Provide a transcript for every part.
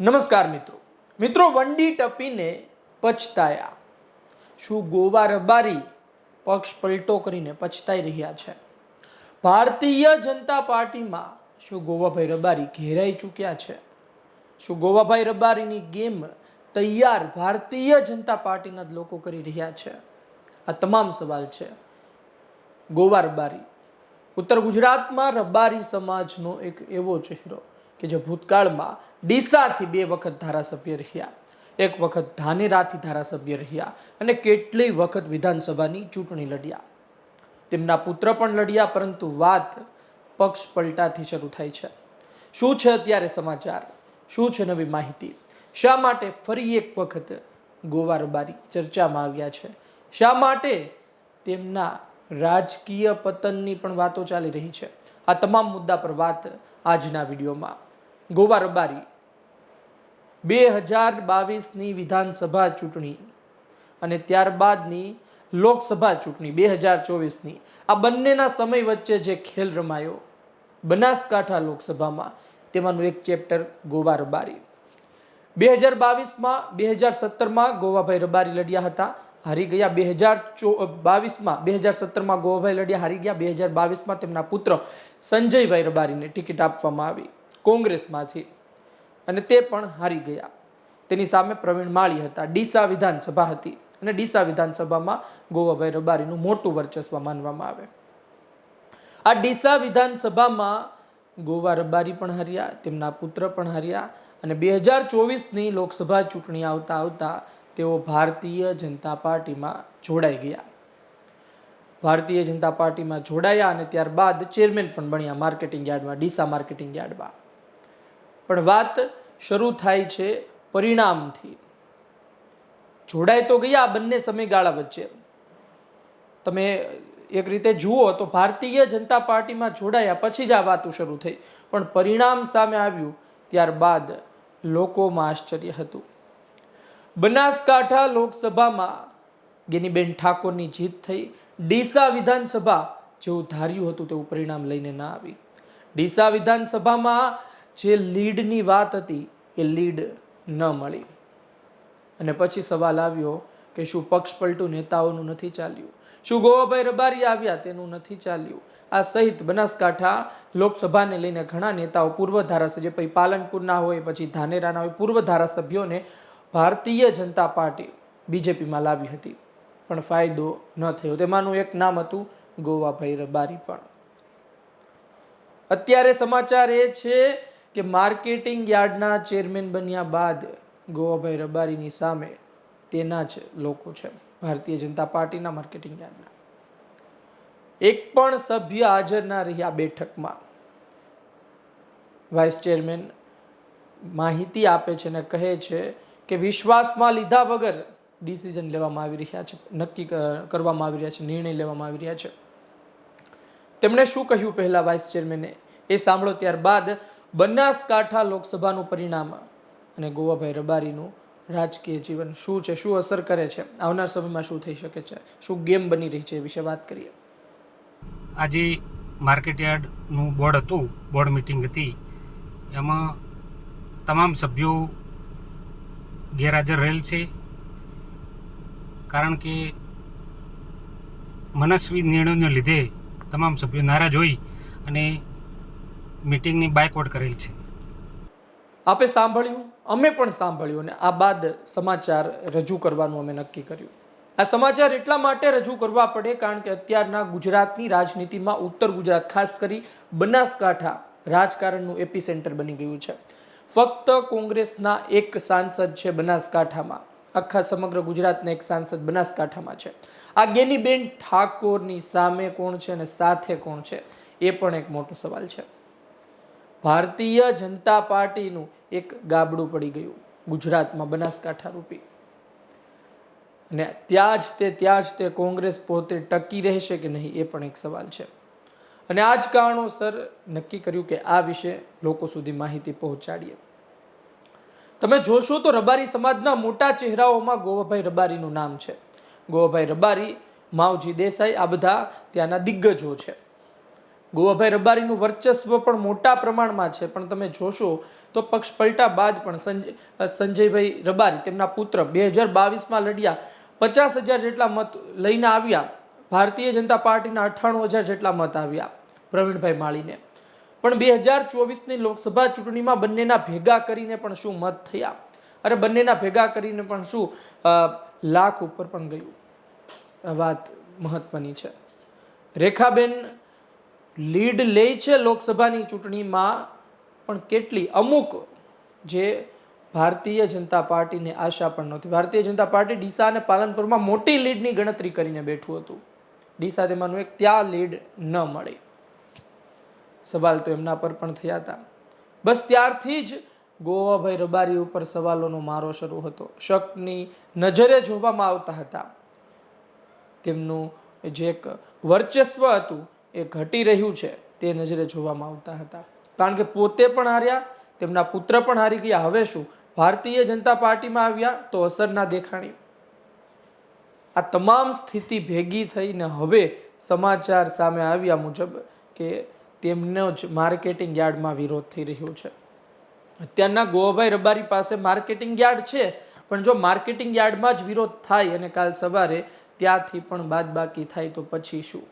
નમસ્કાર મિત્રો. મિત્રો, વંડી ટપીને પછતાયા. શું ગોવા રબારી પક્ષ પલટો કરીને પછતાઈ રહ્યા છે? ભારતીય જનતા પાર્ટીમાં શું ગોવાભાઈ રબારી ઘેરાઈ ચૂક્યા છે? શું ગોવાભાઈ રબારીની ગેમ તૈયાર ભારતીય જનતા પાર્ટીના જ લોકો કરી રહ્યા છે? આ તમામ સવાલ છે. ગોવા રબારી. ઉત્તર ગુજરાતમાં રબારી સમાજનો એક એવો ચહેરો કે જે ભૂતકાળમાં ડીસાથી બે વખત ધારાસભ્ય રહ્યા. એક વખત ધાનેરાથી ધારાસભ્ય રહ્યા અને કેટલીય વખત વિધાનસભાની ચૂંટણી લડ્યા. તેમના પુત્ર પણ લડ્યા, પરંતુ વાત પક્ષ પલટાથી શરૂ થાય છે. શું છે અત્યારે સમાચાર? શું છે નવી માહિતી? શા માટે ફરી એક વખત ગોવા રબારી ચર્ચામાં આવ્યા છે? શા માટે તેમના રાજકીય પતનની પણ વાતો ચાલી રહી છે? આ તમામ મુદ્દા પર વાત આજના વિડીયોમાં. ગોવા રબારી બે હજાર બાવીસની વિધાનસભા ચૂંટણી અને ત્યારબાદની લોકસભા ચૂંટણી બે હજાર ચોવીસની આ બંનેના સમય વચ્ચે જે ખેલ રમાયો, બનાસકાંઠા લોકસભામાં, તેમાંનું એક ચેપ્ટર ગોવા રબારી બે હજાર બાવીસમાં બે હજાર સત્તરમાં ગોવાભાઈ રબારી લડ્યા હતા, હારી ગયા. બે હજાર બાવીસમાં બે હજાર સત્તરમાં ગોવાભાઈ લડ્યા, હારી ગયા. બે હજાર બાવીસમાં તેમના પુત્ર સંજયભાઈ રબારીને ટિકિટ આપવામાં આવી. કોંગ્રેસમાંથી અને તે પણ હારી ગયા. તેની સામે પ્રવીણ માળી હતા. ડીસા વિધાનસભા હતી. અને ડીસા વિધાનસભામાં ગોવાભાઈ રબારીનું મોટું વર્ચસ્વ માનવામાં આવે. આ ડીસા વિધાનસભામાં ગોવા રબારી પણ હાર્યા, તેમના પુત્ર પણ હાર્યા અને બે હજાર ચોવીસની લોકસભા ચૂંટણી આવતા આવતા તેઓ ભારતીય જનતા પાર્ટીમાં જોડાઈ ગયા. ભારતીય જનતા પાર્ટીમાં જોડાયા અને ત્યારબાદ ચેરમેન પણ બન્યા માર્કેટિંગ યાર્ડમાં, ડીસા માર્કેટિંગ યાર્ડમાં. પણ વાત શરૂ થાય છે પરિણામથી. જોડાય તો ગયા બંને સમયગાળા વચ્ચે. તમે એક રીતે જુઓ તો ભારતીય જનતા પાર્ટીમાં જોડાયા પછી જ આ વાતો શરૂ થઈ. પણ પરિણામ સામે આવ્યું ત્યારબાદ લોકોમાં આશ્ચર્ય હતું. બનાસકાંઠા લોકસભામાં ગેનીબેન ઠાકોરની જીત થઈ. ડીસા વિધાનસભા જેવું ધાર્યું હતું તેવું પરિણામ લઈને ના આવી. ડીસા વિધાનસભામાં જે લીડની વાત હતી, એ લીડ ન મળી. અને પછી સવાલ આવ્યો કે શું પક્ષ પલટું નેતાઓનું નથી ચાલ્યું? શું ગોવાભાઈ રબારી આવ્યા તેનું નથી ચાલ્યું? આ સહિત બનાસકાંઠા લોકસભાને લઈને ઘણા નેતાઓ પૂર્વ ધારાસભ્ય, પછી પાલનપુરના હોય, પછી ધાનેરાના હોય, પૂર્વ ધારાસભ્યોને ભારતીય જનતા પાર્ટી બીજેપીમાં લાવી હતી. પણ ફાયદો ન થયો. તેમાંનું એક નામ હતું ગોવાભાઈ રબારી પણ. અત્યારે સમાચાર એ છે કે માર્કેટિંગ યાર્ડના ચેરમેન બન્યા બાદ ગોવાભાઈ રબારીની સામે તેના જ લોકો છે ભારતીય જનતા પાર્ટીના માર્કેટિંગ યાર્ડના. એક પણ સભ્ય હાજર ના રહ્યા બેઠકમાં. વાઇસ ચેરમેન માહિતી આપે છે અને કહે છે કે વિશ્વાસમાં લીધા વગર ડિસિઝન લેવામાં આવી રહ્યા છે, નક્કી કરવામાં આવી રહ્યા છે, નિર્ણય લેવામાં આવી રહ્યા છે. તેમણે શું કહ્યું પહેલા વાઇસ ચેરમેને? એ સાંભળો ત્યારબાદ બનાસકાંઠા લોકસભાનું પરિણામ અને ગોવાભાઈ રબારીનું રાજકીય જીવન શું છે? શું અસર કરે છે? આવનાર સમયમાં શું થઈ શકે છે? શું ગેમ બની રહી છે એ વિશે વાત કરીએ. આજે માર્કેટ યાર્ડનું બોર્ડ હતું, બોર્ડ મિટિંગ હતી. એમાં તમામ સભ્યો ગેરહાજર રહેલ છે. કારણ કે મનસ્વી નિર્ણયોને લીધે તમામ સભ્યો નારાજ હોઈ અને મિટિંગની બાયકોટ કરેલ છે. આપે સાંભળ્યું, અમે પણ સાંભળ્યું અને આ બાદ સમાચાર રજૂ કરવાનું અમે નક્કી કર્યું. આ સમાચાર એટલા માટે રજૂ કરવા પડે કારણ કે અત્યારના ગુજરાતની રાજનીતિમાં ઉત્તર ગુજરાત, ખાસ કરી બનાસકાંઠા રાજકારણનું એપી સેન્ટર બની ગયું છે. ફક્ત કોંગ્રેસના એક સાંસદ છે બનાસકાંઠામાં. આખા સમગ્ર ગુજરાતના એક સાંસદ બનાસકાંઠામાં છે. આ ગેનીબેન ઠાકોરની સામે કોણ છે અને સાથે કોણ છે એ પણ એક મોટો સવાલ છે. ભારતીય જનતા પાર્ટીનું એક ગાબડું પડી ગયું ગુજરાતમાં બનાસકાંઠા રૂપી. અને ત્યાં જ તે, ત્યાં જ તે કોંગ્રેસ પોતે ટકી રહેશે કે નહીં એ પણ એક સવાલ છે. અને આ જ કારણોસર નક્કી કર્યું કે આ વિશે લોકો સુધી માહિતી પહોંચાડીએ. તમે જોશો તો રબારી સમાજના મોટા ચહેરાઓમાં ગોવાભાઈ રબારીનું નામ છે. ગોવાભાઈ રબારી, માવજી દેસાઈ, આ બધા ત્યાંના દિગ્ગજો છે. ગોવાભાઈ રબારીનું વર્ચસ્વ પણ મોટા પ્રમાણમાં છે. પણ તમે જોશો તો પક્ષ પલટા બાદ પણ સંજય સંજયભાઈ રબારી તેમના પુત્ર બે હજાર બાવીસમાં લડ્યા. પચાસ હજાર જેટલા મત લઈને આવ્યા. ભારતીય જનતા પાર્ટીના અઠ્ઠાણું હજાર જેટલા મત આવ્યા પ્રવીણભાઈ માળીને. પણ બે હજાર ચોવીસની લોકસભા ચૂંટણીમાં બંનેના ભેગા કરીને પણ શું મત થયા? અરે બંનેના ભેગા કરીને પણ શું લાખ ઉપર પણ ગયું. વાત મહત્વની છે. રેખાબેન લીડ લે છે લોકસભાની ચૂંટણીમાં, પણ કેટલી? અમુક જે ભારતીય જનતા પાર્ટીને આશા પણ નહોતી. ભારતીય જનતા પાર્ટી ડીસા અને પાલનપુરમાં મોટી લીડની ગણતરી કરીને બેઠું હતું. ડીસા તેમાંનું એક ત્યાં લીડ ન મળી. સવાલ તો એમના પર પણ થયા હતા. બસ ત્યારથી જ ગોવાભાઈ રબારી ઉપર સવાલોનો મારો શરૂ હતો. શકની નજરે જોવામાં આવતા હતા. તેમનું જે એક વર્ચસ્વ હતું એ ઘટી રહ્યું છે તે નજરે જોવામાં આવતા હતા. કારણ કે પોતે પણ હાર્યા, તેમના પુત્ર પણ હારી ગયા. હવે શું? ભારતીય જનતા પાર્ટીમાં આવ્યા તો અસર ના દેખાણી. આ તમામ સ્થિતિ ભેગી થઈને હવે સમાચાર સામે આવ્યા મુજબ કે તેમનો જ માર્કેટિંગ યાર્ડમાં વિરોધ થઈ રહ્યો છે. અત્યારના ગોવાભાઈ રબારી પાસે માર્કેટિંગ યાર્ડ છે, પણ જો માર્કેટિંગ યાર્ડમાં જ વિરોધ થાય અને કાલ સવારે ત્યાંથી પણ બાદબાકી થાય તો પછી શું?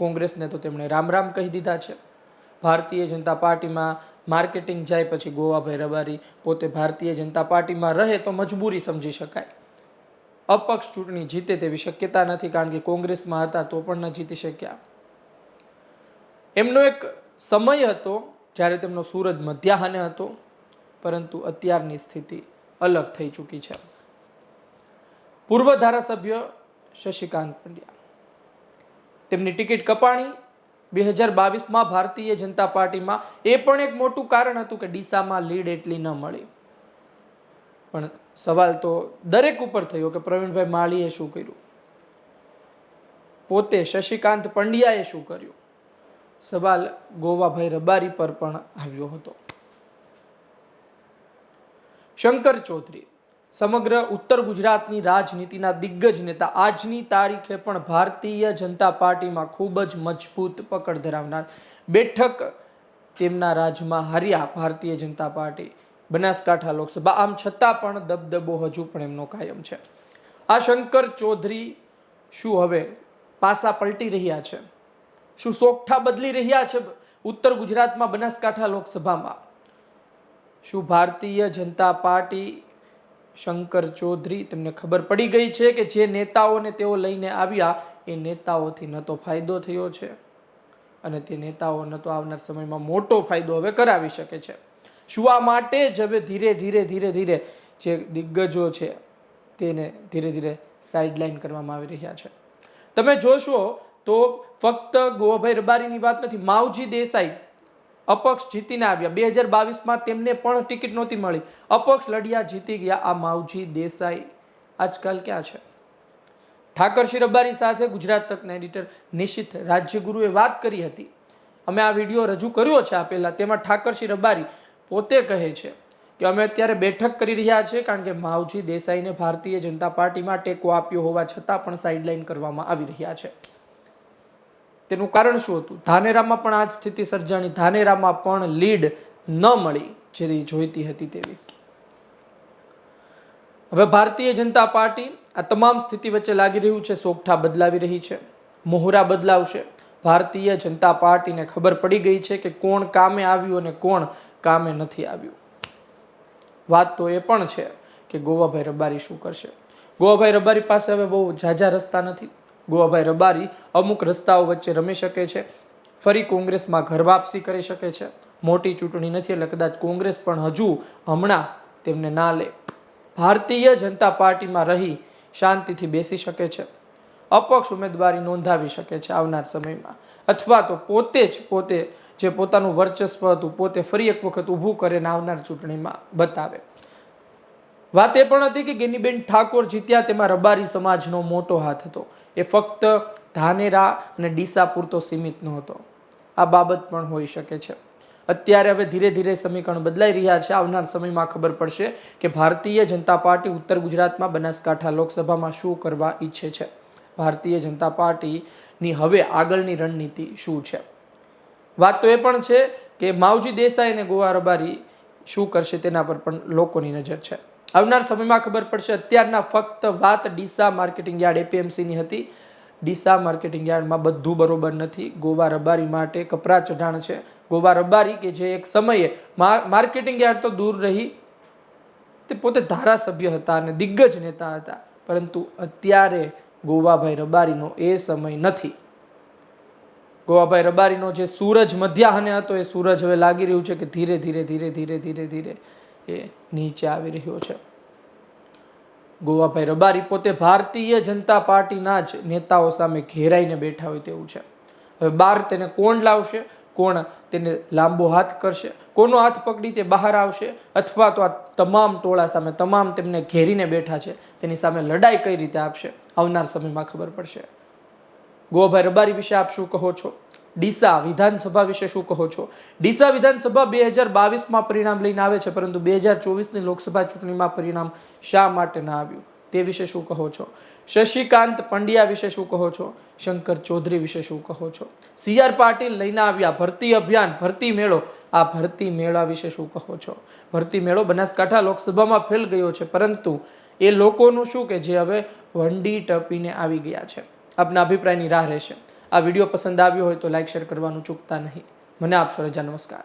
કોંગ્રેસને તો તેમણે રામ રામ કહી દીધા છે. ભારતીય જનતા પાર્ટીમાં માર્કેટિંગ જાય પછી ગોવાભાઈ રબારી પોતે ભારતીય જનતા પાર્ટીમાં રહે તો મજબૂરી સમજી શકાય. અપક્ષ ચૂંટણી જીતે તેવી શક્યતા નથી કારણ કે કોંગ્રેસમાં હતા તો પણ ન જીતી શક્યા. એમનો એક સમય હતો જ્યારે તેમનો સૂરજ મધ્યાહને હતો, પરંતુ અત્યારની સ્થિતિ અલગ થઈ ચૂકી છે. પૂર્વ ધારાસભ્ય શશિકાંત પંડ્યા. તેમની ટિકિટ કપાણી બે હજાર બાવીસમાં ભારતીય જનતા પાર્ટીમાં એ પણ એક મોટું કારણ હતું કે ડીસામાં લીડ એટલી ન મળી. પણ સવાલ તો દરેક ઉપર થયો કે પ્રવીણભાઈ માળીએ શું કર્યું? પોતે શશિકાંત પંડ્યાએ શું કર્યું? સવાલ ગોવાભાઈ રબારી પર પણ આવ્યો હતો. શંકર ચૌધરી સમગ્ર ઉત્તર ગુજરાતની રાજનીતિના દિગ્ગજ નેતા આજની તારીખે પણ ભારતીય જનતા પાર્ટીમાં ખૂબ જ મજબૂત પકડ ધરાવનાર. બેઠક તેમના રાજમાં હાર્યા ભારતીય જનતા પાર્ટી, બનાસકાંઠા લોકસભા. આમ છતાં પણ દબદબો હજુ પણ એમનો કાયમ છે. આ શંકર ચૌધરી શું હવે પાસા પલટી રહ્યા છે? શું સોગઠા બદલી રહ્યા છે ઉત્તર ગુજરાતમાં, બનાસકાંઠા લોકસભામાં? શું ભારતીય જનતા પાર્ટી શંકર ચૌધરી, તેમને ખબર પડી ગઈ છે કે જે નેતાઓને તેઓ લઈને આવ્યા, એ નેતાઓથી ન તો ફાયદો થયો છે. અને તે નેતાઓ ન તો આવનાર સમયમાં મોટો ફાયદો હવે કરાવી શકે છે. શું આ માટે જ હવે ધીરે ધીરે ધીરે ધીરે જે દિગ્ગજો છે, તેને ધીરે ધીરે સાઇડલાઇન કરવામાં આવી રહ્યા છે. તમે જોશો તો ફક્ત ગોવાભાઈ રબારીની વાત નથી, માવજી દેસાઈ અપક્ષ જીતીને આવ્યા. બે હજાર બાવીસમાં તેમને પણ ટિકિટ નહોતી મળી. અપક્ષ લડ્યા, જીતી ગયા. આ માવજી દેસાઈ આજકાલ ક્યાં છે? ઠાકરસિંહ રબારી સાથે ગુજરાત તકના એડિટર નિશિત રાજ્યગુરુએ વાત કરી હતી. અમે આ વીડિયો રજૂ કર્યો છે આ પહેલાં તેમાં ઠાકરસિંહ રબારી પોતે કહે છે કે અમે અત્યારે બેઠક કરી રહ્યા છીએ કારણ કે માવજી દેસાઈને ભારતીય જનતા પાર્ટીમાં ટેકો આપ્યો હોવા છતાં પણ સાઇડલાઇન કરવામાં આવી રહ્યા છે. તેનું કારણ શું હતું? ધાનેરામાં પણ આ જ સ્થિતિ સર્જાણી. ધાનેરામાં પણ લીડ ન મળી, જેની જોઈતી હતી તેવી હવે ભારતીય જનતા પાર્ટી આ તમામ સ્થિતિ વચ્ચે લાગી રહ્યું છે, સોગઠા બદલાવી રહી છે, મોહરા બદલાવશે. ભારતીય જનતા પાર્ટીને ખબર પડી ગઈ છે કે કોણ કામે આવ્યું અને કોણ કામે નથી આવ્યું. વાત તો એ પણ છે કે ગોવાભાઈ રબારી શું કરશે? ગોવાભાઈ રબારી પાસે હવે બહુ ઝાઝા રસ્તા નથી. ગોવાભાઈ રબારી અમુક રસ્તાઓ વચ્ચે રમી શકે છે. ફરી કોંગ્રેસમાં ઘર વાપસી કરી શકે છે. મોટી ચૂંટણી નથી એટલે કદાચ કોંગ્રેસ પણ હજુ હમણાં તેમને ના લે. ભારતીય જનતા પાર્ટીમાં રહી શાંતિથી બેસી શકે છે. અપક્ષ ઉમેદવારી નોંધાવી શકે છે આવનાર સમયમાં. અથવા તો પોતે જ પોતે જે પોતાનું વર્ચસ્વ હતું પોતે ફરી એક વખત ઊભું કરીને આવનાર ચૂંટણીમાં બતાવે. વાત એ પણ હતી કે ગેનીબેન ઠાકોર જીત્યા તેમાં રબારી સમાજનો મોટો હાથ હતો. એ ફક્ત ધાનેરા અને ડીસા પૂરતો સીમિત નહોતો. આ બાબત પણ હોઈ શકે છે. અત્યારે હવે ધીરે ધીરે સમીકરણ બદલાઈ રહ્યા છે. આવનાર સમયમાં ખબર પડશે કે ભારતીય જનતા પાર્ટી ઉત્તર ગુજરાતમાં બનાસકાંઠા લોકસભામાં શું કરવા ઈચ્છે છે. ભારતીય જનતા પાર્ટીની હવે આગળની રણનીતિ શું છે? વાત તો એ પણ છે કે માવજી દેસાઈ અને ગોવા રબારી શું કરશે તેના પર પણ લોકોની નજર છે. આવનાર સમયમાં ખબર પડશે અત્યારના ફક્ત વાત ડીસા માર્કેટિંગ યાર્ડ એપીએમસીની હતી. ડીસા માર્કેટિંગ યાર્ડમાં બધું બરોબર નથી. ગોવા રબારી માટે કપરા ચઢાણ છે. ગોવા રબારી કે જે એક સમયે માર્કેટિંગ યાર્ડ તો દૂર રહી તે પોતે ધારાસભ્ય હતા અને દિગ્ગજ નેતા હતા. પરંતુ અત્યારે ગોવાભાઈ રબારીનો એ સમય નથી. ગોવાભાઈ રબારીનો જે સૂરજ મધ્યાહને હતો એ સૂરજ હવે લાગી રહ્યું છે કે ધીરે ધીરે ધીરે ધીરે ધીરે ધીરે એ નીચે આવી રહ્યો છે. ગોવાભાઈ રબારી પોતે ભારતીય જનતા પાર્ટીના જ નેતાઓ સામે ઘેરાઈને બેઠા હોય તેવું છે. હવે બહાર તેને કોણ લાવશે? કોણ તેને લાંબો હાથ કરશે? કોનો હાથ પકડી તે બહાર આવશે? અથવા તો આ તમામ ટોળા સામે તમામ તેમને ઘેરીને બેઠા છે, તેની સામે લડાઈ કઈ રીતે આપશે? આવનાર સમયમાં ખબર પડશે. ગોવાભાઈ રબારી વિશે આપ શું કહો છો? ડીસા વિધાનસભા વિશે શું કહો છો? ડીસા વિધાનસભા બે હજાર બાવીસમાં પરિણામ લઈને આવે છે, પરંતુ બે હજાર ચોવીસની લોકસભા ચૂંટણીમાં પરિણામ શા માટે ના આવ્યું? તે વિશે શું કહો છો? શશિકાંત પંડ્યા વિશે શું કહો છો? શંકર ચૌધરી વિશે શું કહો છો? સી આર પાટીલ લઈને આવ્યા, ભરતી અભિયાન, ભરતી મેળો. આ ભરતી મેળા વિશે શું કહો છો? ભરતી મેળો બનાસકાંઠા લોકસભામાં ફેલ ગયો છે, પરંતુ એ લોકોનું શું કે જે હવે વંડી ટપીને આવી ગયા છે? આપના અભિપ્રાયની રાહ રહેશે. આ વીડિયો પસંદ આવ્યો હોય તો લાઇક શેર કરવાનું ચૂકતા નહીં. મને આપશો રજા. નમસ્કાર.